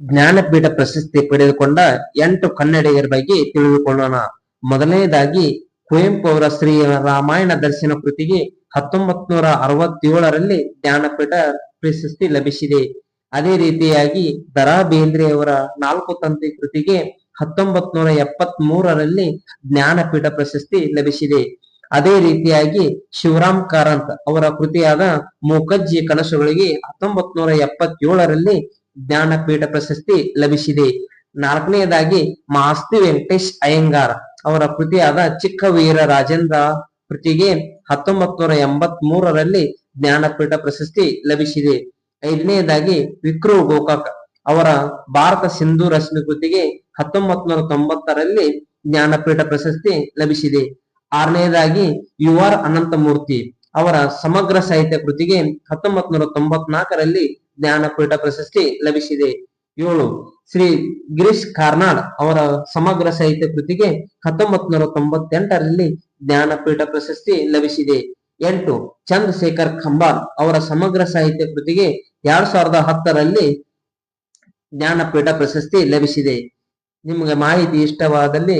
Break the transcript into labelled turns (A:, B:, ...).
A: ಜ್ಞಾನಪೀಠ ಪ್ರಶಸ್ತಿ ಪಡೆದುಕೊಂಡ ಎಂಟು ಕನ್ನಡಿಗರ ಬಗ್ಗೆ ತಿಳಿದುಕೊಳ್ಳೋಣ. ಮೊದಲನೇದಾಗಿ, ಕುವೆಂಪು ಅವರ ಶ್ರೀ ರಾಮಾಯಣ ದರ್ಶನ ಕೃತಿಗೆ ಹತ್ತೊಂಬತ್ ನೂರ ಅರವತ್ತೇಳರಲ್ಲಿ ಜ್ಞಾನಪೀಠ ಪ್ರಶಸ್ತಿ ಲಭಿಸಿದೆ. ಅದೇ ರೀತಿಯಾಗಿ ದರಾ ಬೇಂದ್ರೆ ಅವರ ನಾಲ್ಕು ತಂತಿ ಕೃತಿಗೆ ಹತ್ತೊಂಬತ್ ನೂರ ಎಪ್ಪತ್ ಮೂರರಲ್ಲಿ ಜ್ಞಾನಪೀಠ ಪ್ರಶಸ್ತಿ ಲಭಿಸಿದೆ. ಅದೇ ರೀತಿಯಾಗಿ ಶಿವರಾಮ್ ಕಾರಂತ್ ಅವರ ಕೃತಿಯಾದ ಮೂಕಜ್ಜಿ ಕನಸುಗಳಿಗೆ ಹತ್ತೊಂಬತ್ ನೂರ ಎಪ್ಪತ್ತೇಳರಲ್ಲಿ ಜ್ಞಾನಪೀಠ ಪ್ರಶಸ್ತಿ ಲಭಿಸಿದೆ. ನಾಲ್ಕನೆಯದಾಗಿ ಮಾಸ್ತಿ ವೆಂಕಟೇಶ್ ಅಯ್ಯಂಗಾರ್ ಅವರ ಕೃತಿಯಾದ ಚಿಕ್ಕ ವೀರ ರಾಜೇಂದ್ರ ಕೃತಿಗೆ ಹತ್ತೊಂಬತ್ ನೂರ ಎಂಬತ್ ಮೂರರಲ್ಲಿ ಜ್ಞಾನಪೀಠ ಪ್ರಶಸ್ತಿ ಲಭಿಸಿದೆ. ಐದನೆಯದಾಗಿ ವಿಕ್ರು ಗೋಕಾಕ್ ಅವರ ಭಾರತ ಸಿಂಧು ರಶ್ಮಿ ಕೃತಿಗೆ ಹತ್ತೊಂಬತ್ ನೂರ ತೊಂಬತ್ತರಲ್ಲಿ ಜ್ಞಾನಪೀಠ ಪ್ರಶಸ್ತಿ ಲಭಿಸಿದೆ. ಆರನೆಯದಾಗಿ ಯು ಆರ್ ಅನಂತಮೂರ್ತಿ ಅವರ ಸಮಗ್ರ ಸಾಹಿತ್ಯ ಕೃತಿಗೆ ಹತ್ತೊಂಬತ್ ನೂರ ತೊಂಬತ್ನಾಲ್ಕರಲ್ಲಿ ಜ್ಞಾನಪೀಠ ಪ್ರಶಸ್ತಿ ಲಭಿಸಿದೆ. ಏಳು, ಶ್ರೀ ಗಿರೀಶ್ ಕಾರ್ನಾಡ್ ಅವರ ಸಮಗ್ರ ಸಾಹಿತ್ಯ ಕೃತಿಗೆ ಹತ್ತೊಂಬತ್ನೂರ ತೊಂಬತ್ತೆಂಟರಲ್ಲಿ ಜ್ಞಾನಪೀಠ ಪ್ರಶಸ್ತಿ ಲಭಿಸಿದೆ. ಎಂಟು, ಚಂದ್ರಶೇಖರ್ ಖಂಬಾರ್ ಅವರ ಸಮಗ್ರ ಸಾಹಿತ್ಯ ಕೃತಿಗೆ ಎರಡ್ ಸಾವಿರದ ಹತ್ತರಲ್ಲಿ ಜ್ಞಾನಪೀಠ ಪ್ರಶಸ್ತಿ ಲಭಿಸಿದೆ. ನಿಮಗೆ ಮಾಹಿತಿ ಇಷ್ಟವಾದಲ್ಲಿ